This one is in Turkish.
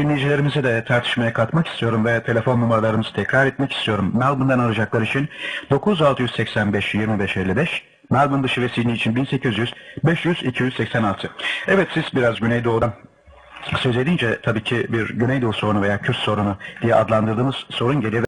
Dinleyicilerimizi de tartışmaya katmak istiyorum ve telefon numaralarımızı tekrar etmek istiyorum. Melbourne'dan arayacaklar için 9685 2555, Melbourne dışı ve Sydney için 1800 500 286. Evet siz biraz Güneydoğu'dan söz edince tabii ki bir Güneydoğu sorunu veya Kürt sorunu diye adlandırdığımız sorun geliyor.